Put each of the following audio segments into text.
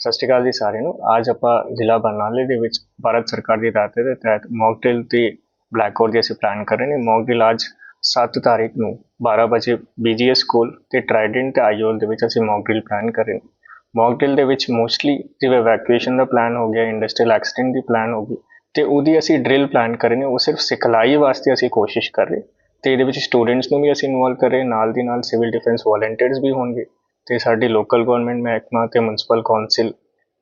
ਸਤਿ ਸ਼੍ਰੀ ਅਕਾਲ ਜੀ ਸਾਰਿਆਂ ਨੂੰ। ਅੱਜ ਆਪਾਂ ਜ਼ਿਲ੍ਹਾ ਬਰਨਾਲੇ ਦੇ ਵਿੱਚ ਭਾਰਤ ਸਰਕਾਰ ਦੀ ਦਾਤੇ ਦੇ ਤਹਿਤ ਮੌਕ ਡਰਿਲ ਤੇ ਬਲੈਕਆਊਟ ਦੀ ਅਸੀਂ ਪਲਾਨ ਕਰ ਰਹੇ ਨੇ। ਮੌਕ ਡਰਿਲ ਅੱਜ 7 ਤਾਰੀਖ ਨੂੰ 12 ਵਜੇ ਬੀਜੀਐਸ ਸਕੂਲ ਤੇ ਟ੍ਰਾਈਡੈਂਟ ਤੇ ਆਈਓਲ ਦੇ ਵਿੱਚ ਅਸੀਂ ਮੌਕ ਡਰਿਲ ਪਲਾਨ ਕਰ ਰਹੇ ਨੇ। ਮੌਕ ਡਰਿਲ ਦੇ ਵਿੱਚ ਮੋਸਟਲੀ ਜਿਵੇਂ ਵੈਕੂਏਸ਼ਨ ਦਾ ਪਲਾਨ ਹੋ ਗਿਆ ਇੰਡਸਟਰੀਅਲ ਐਕਸੀਡੈਂਟ ਦੀ ਪਲਾਨ ਹੋ ਗਈ ਤੇ ਉਹਦੀ ਅਸੀਂ ਡਰਿਲ ਪਲਾਨ ਕਰ ਰਹੇ ਨੇ। ਉਹ ਸਿਰਫ ਸਿਖਲਾਈ ਵਾਸਤੇ ਅਸੀਂ ਕੋਸ਼ਿਸ਼ ਕਰ ਰਹੇ। ਤੇ ਇਹਦੇ ਵਿੱਚ ਸਟੂਡੈਂਟਸ ਨੂੰ ਵੀ ਅਸੀਂ ਇਨਵੋਲਵ ਕਰ ਰਹੇ। ਨਾਲ ਦੀ ਨਾਲ ਸਿਵਲ ਡਿਫੈਂਸ ਵੋਲੰਟੀਅਰਸ ਵੀ ਹੋਣਗੇ। ਤੇ ਸਾਡੀ ਲੋਕਲ ਗਵਰਨਮੈਂਟ ਮਹਿਕਮਾ ਤੇ ਮਿਊਨਿਸਪਲ ਕੌਂਸਲ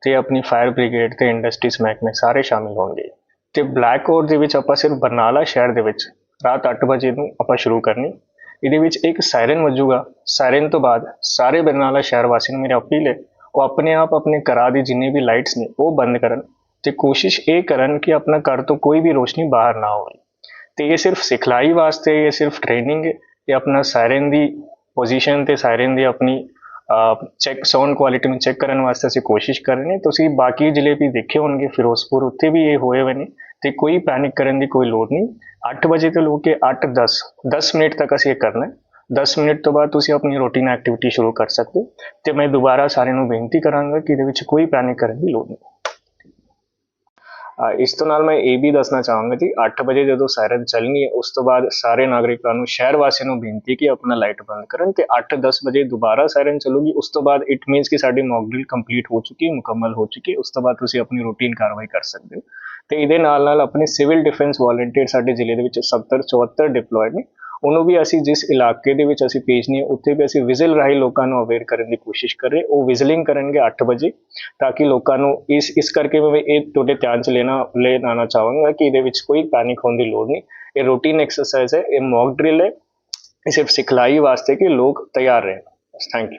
ਤੇ ਆਪਣੀ ਫਾਇਰ ਬ੍ਰਿਗੇਡ ਤੇ ਇੰਡਸਟਰੀਜ਼ ਮਹਿਕਮੇ ਸਾਰੇ ਸ਼ਾਮਿਲ ਹੋਣਗੇ। ਤੇ ਬਲੈਕ ਆਊਟ ਦੇ ਵਿੱਚ ਆਪਾਂ ਸਿਰਫ ਬਰਨਾਲਾ ਸ਼ਹਿਰ ਦੇ ਵਿੱਚ ਰਾਤ 8 ਵਜੇ ਨੂੰ ਆਪਾਂ ਸ਼ੁਰੂ ਕਰਨੀ। ਇਹਦੇ ਵਿੱਚ ਇੱਕ ਸਾਇਰਨ ਵੱਜੂਗਾ। ਸਾਇਰਨ ਤੋਂ ਬਾਅਦ ਸਾਰੇ ਬਰਨਾਲਾ ਸ਼ਹਿਰ ਵਾਸੀਆਂ ਨੂੰ ਮੇਰੀ ਅਪੀਲ ਹੈ, ਉਹ ਆਪਣੇ ਆਪ ਆਪਣੇ ਘਰਾਂ ਦੀ ਜਿੰਨੀ ਵੀ ਲਾਈਟਸ ਨੇ ਉਹ ਬੰਦ ਕਰਨ ਤੇ ਕੋਸ਼ਿਸ਼ ਇਹ ਕਰਨ ਕਿ ਆਪਣਾ ਘਰ ਤੋਂ ਕੋਈ ਵੀ ਰੋਸ਼ਨੀ ਬਾਹਰ ਨਾ ਹੋਵੇ। ਤੇ ਇਹ ਸਿਰਫ ਸਿਖਲਾਈ ਵਾਸਤੇ, ਇਹ ਸਿਰਫ ਟ੍ਰੇਨਿੰਗ ਹੈ। ਇਹ ਆਪਣਾ ਸਾਇਰਨ ਦੀ ਪੋਜੀਸ਼ਨ ਤੇ ਸਾਇਰਨ ਦੀ ਆਪਣੀ ਚੈੱਕ ਸਾਊਂਡ ਕੁਆਲਿਟੀ ਨੂੰ ਚੈੱਕ ਕਰਨ ਵਾਸਤੇ ਅਸੀਂ ਕੋਸ਼ਿਸ਼ ਕਰ ਰਹੇ ਨੇ ਤੁਸੀਂ ਬਾਕੀ ਜ਼ਿਲ੍ਹੇ ਵੀ ਦੇਖੇ ਹੋਣਗੇ, ਫਿਰੋਜ਼ਪੁਰ ਉੱਥੇ ਵੀ ਇਹ ਹੋਏ ਹੋਏ ਨੇ ਤੇ ਕੋਈ ਪੈਨਿਕ ਕਰਨ ਦੀ ਕੋਈ ਲੋੜ ਨਹੀਂ। 8 ਵਜੇ ਤੋਂ ਲੈ ਕੇ 8 10 10 ਮਿੰਟ ਤੱਕ ਅਸੀਂ ਇਹ ਕਰਨਾ ਹੈ। 10 ਮਿੰਟ ਤੋਂ ਬਾਅਦ ਤੁਸੀਂ ਆਪਣੀ ਰੂਟੀਨ ਐਕਟੀਵਿਟੀ ਸ਼ੁਰੂ ਕਰ ਸਕਦੇ ਹੋ। ਤੇ ਮੈਂ ਦੁਬਾਰਾ ਸਾਰਿਆਂ ਨੂੰ ਬੇਨਤੀ ਕਰਾਂਗਾ ਕਿ ਇਹਦੇ ਵਿੱਚ ਕੋਈ ਪੈਨਿਕ ਕਰਨ ਦੀ ਲੋੜ ਨਹੀਂ। ਇਸ ਤੋਂ ਨਾਲ ਮੈਂ ਇਹ ਵੀ ਦੱਸਣਾ ਚਾਹਾਂਗਾ ਜੀ 8 ਵਜੇ ਜਦੋਂ ਸਾਇਰਨ ਚੱਲਣੀ ਹੈ ਉਸ ਤੋਂ ਬਾਅਦ ਸਾਰੇ ਨਾਗਰਿਕਾਂ ਨੂੰ, ਸ਼ਹਿਰ ਵਾਸੀਆਂ ਨੂੰ ਬੇਨਤੀ ਹੈ ਕਿ ਆਪਣਾ ਲਾਈਟ ਬੰਦ ਕਰਨ ਤੇ 8-10 ਵਜੇ ਦੁਬਾਰਾ ਸਾਇਰਨ ਚੱਲੂਗੀ। ਉਸ ਤੋਂ ਬਾਅਦ ਇਟ ਮੀਨਸ ਕਿ ਸਾਡੀ ਮੌਕ ਡਰਿਲ ਕੰਪਲੀਟ ਹੋ ਚੁੱਕੀ ਹੈ ਮੁਕੰਮਲ ਹੋ ਚੁੱਕੀ ਹੈ ਉਸ ਤੋਂ ਬਾਅਦ ਤੁਸੀਂ ਆਪਣੀ ਰੂਟੀਨ ਕਾਰਵਾਈ ਕਰ ਸਕਦੇ ਹੋ। ਤੇ ਇਹਦੇ ਨਾਲ ਨਾਲ ਆਪਣੇ ਸਿਵਲ ਡਿਫੈਂਸ ਵਾਲੰਟੀਅਰ ਸਾਡੇ ਜ਼ਿਲ੍ਹੇ ਦੇ ਵਿੱਚ 70 74 ਡਿਪਲੋਇਡ ਨੇ। ਉਹਨੂੰ ਵੀ ਅਸੀਂ ਜਿਸ ਇਲਾਕੇ ਦੇ ਵਿੱਚ ਅਸੀਂ ਭੇਜਣੀ ਹੈ, ਉੱਥੇ ਵੀ ਅਸੀਂ ਵਿਜ਼ਲ ਰਾਹੀਂ ਲੋਕਾਂ ਨੂੰ ਅਵੇਅਰ ਕਰਨ ਦੀ ਕੋਸ਼ਿਸ਼ ਕਰ ਰਹੇ ਉਹ ਵਿਜ਼ਲਿੰਗ ਕਰਨਗੇ 8 ਵਜੇ, ਤਾਂ ਕਿ ਲੋਕਾਂ ਨੂੰ ਇਸ ਇਸ ਕਰਕੇ ਮੈਂ ਇਹ ਤੁਹਾਡੇ ਧਿਆਨ ਚ ਲੈਣਾ, ਲੈਣ ਆਉਣਾ ਚਾਹਾਂਗਾ ਕਿ ਇਹਦੇ ਵਿੱਚ ਕੋਈ ਪੈਨਿਕ ਹੋਣ ਦੀ ਲੋੜ ਨਹੀਂ। ਇਹ ਰੂਟੀਨ ਐਕਸਰਸਾਈਜ਼ ਹੈ, ਇਹ ਮੌਕ ਡਰਿਲ ਹੈ, ਇਹ ਸਿਰਫ ਸਿਖਲਾਈ ਵਾਸਤੇ ਕਿ ਲੋਕ ਤਿਆਰ ਰਹਿਣ। Thank you